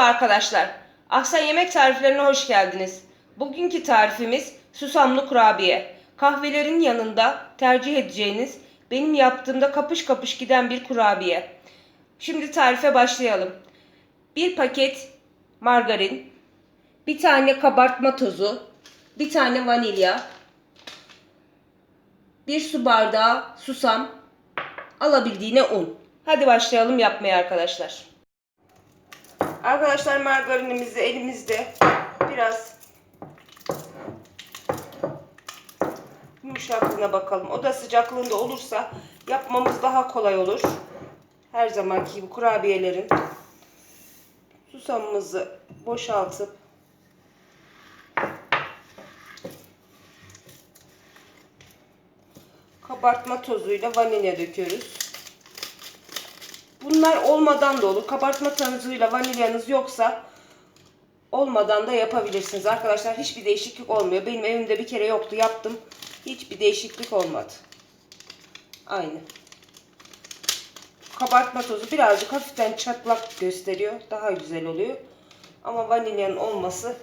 arkadaşlar. Ahsen Yemek Tariflerine hoş geldiniz. Bugünkü tarifimiz susamlı kurabiye. Kahvelerin yanında tercih edeceğiniz benim yaptığımda kapış kapış giden bir kurabiye. Şimdi tarife başlayalım. Bir paket margarin, bir tane kabartma tozu, bir tane vanilya, bir su bardağı susam, alabildiğine un. Hadi başlayalım yapmaya arkadaşlar. Arkadaşlar margarinimizi elimizde biraz yumuşaklığına bakalım. Oda sıcaklığında olursa yapmamız daha kolay olur. Her zamanki gibi kurabiyelerin susamımızı boşaltıp kabartma tozuyla vanilya döküyoruz. Bunlar olmadan da olur. Kabartma tozuyla vanilyanız yoksa olmadan da yapabilirsiniz. Arkadaşlar hiçbir değişiklik olmuyor. Benim evimde bir kere yoktu. Yaptım. Hiçbir değişiklik olmadı. Aynı. Kabartma tozu birazcık hafiften çatlak gösteriyor. Daha güzel oluyor. Ama vanilyanın olması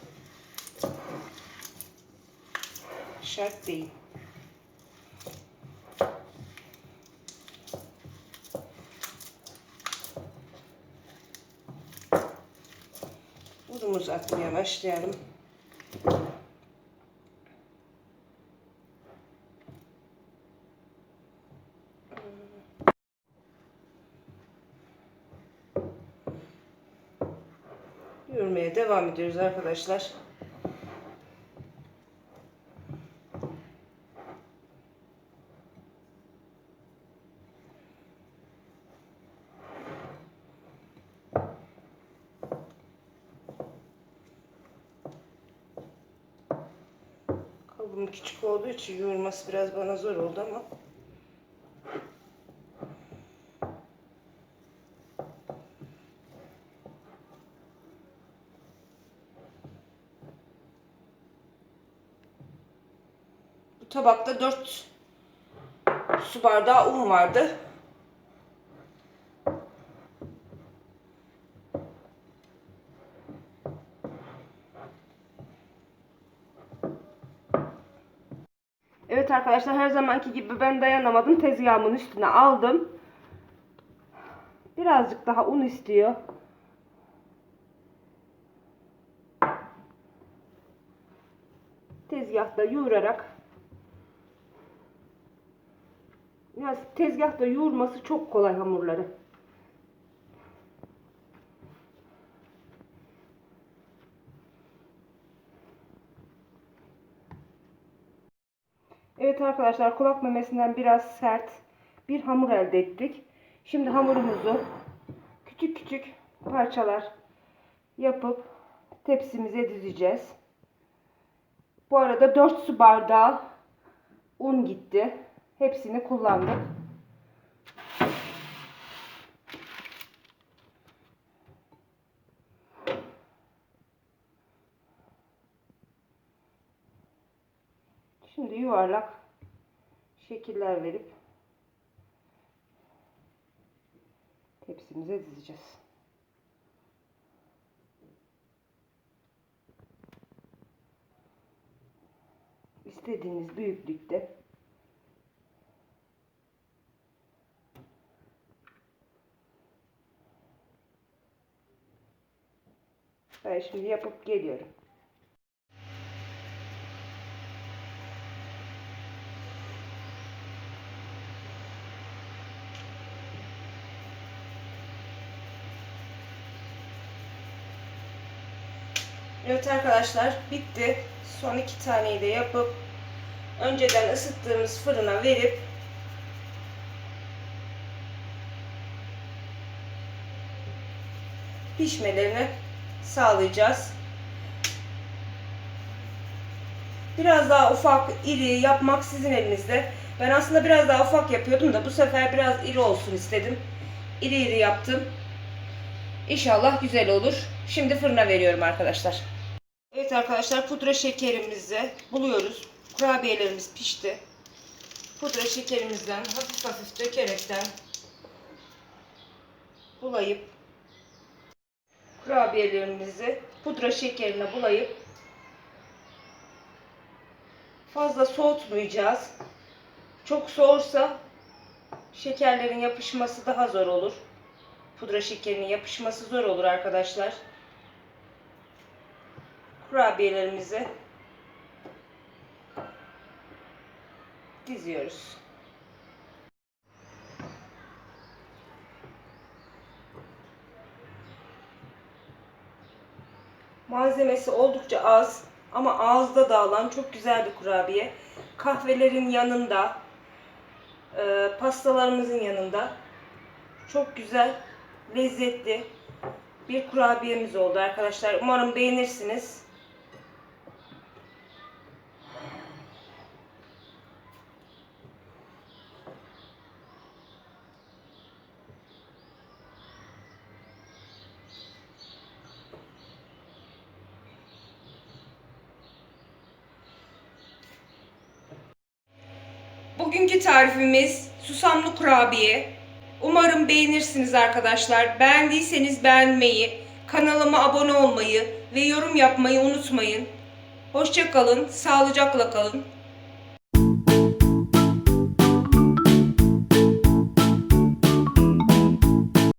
şart değil. Unumuzu atmaya başlayalım. Yoğurmaya devam ediyoruz arkadaşlar. Kabuğum küçük olduğu için yoğurması biraz bana zor oldu ama Bu tabakta 4 su bardağı un vardı. Evet arkadaşlar her zamanki gibi ben dayanamadım. Tezgahımın üstüne aldım. Birazcık daha un istiyor. Tezgahta yoğurarak ya tezgahta yoğurması çok kolay hamurları. Evet arkadaşlar kulak memesinden biraz sert bir hamur elde ettik. Şimdi hamurumuzu küçük küçük parçalar yapıp tepsimize dizeceğiz. Bu arada 4 su bardağı un gitti. Hepsini kullandık. Şimdi yuvarlak şekiller verip tepsimize dizeceğiz. İstediğiniz büyüklükte Ben şimdi yapıp geliyorum. Evet arkadaşlar bitti. Son iki taneyi de yapıp önceden ısıttığımız fırına verip pişmelerini sağlayacağız. Biraz daha ufak, iri yapmak sizin elinizde. Ben aslında biraz daha ufak yapıyordum da bu sefer biraz iri olsun istedim. İri iri yaptım. İnşallah güzel olur. Şimdi fırına veriyorum arkadaşlar. Evet arkadaşlar pudra şekerimizi buluyoruz. Kurabiyelerimiz pişti. Pudra şekerimizden hafif hafif dökerekten bulayıp kurabiyelerimizi pudra şekerine bulayıp fazla soğutmayacağız. Çok soğursa şekerlerin yapışması daha zor olur. Pudra şekerinin yapışması zor olur arkadaşlar. Kurabiyelerimizi diziyoruz. Malzemesi oldukça az ama ağızda dağılan çok güzel bir kurabiye. Kahvelerin yanında, e, pastalarımızın yanında çok güzel, lezzetli bir kurabiyemiz oldu arkadaşlar. Umarım beğenirsiniz. Bugünkü tarifimiz susamlı kurabiye. Umarım beğenirsiniz arkadaşlar. Beğendiyseniz beğenmeyi, kanalıma abone olmayı ve yorum yapmayı unutmayın. Hoşça kalın, sağlıcakla kalın.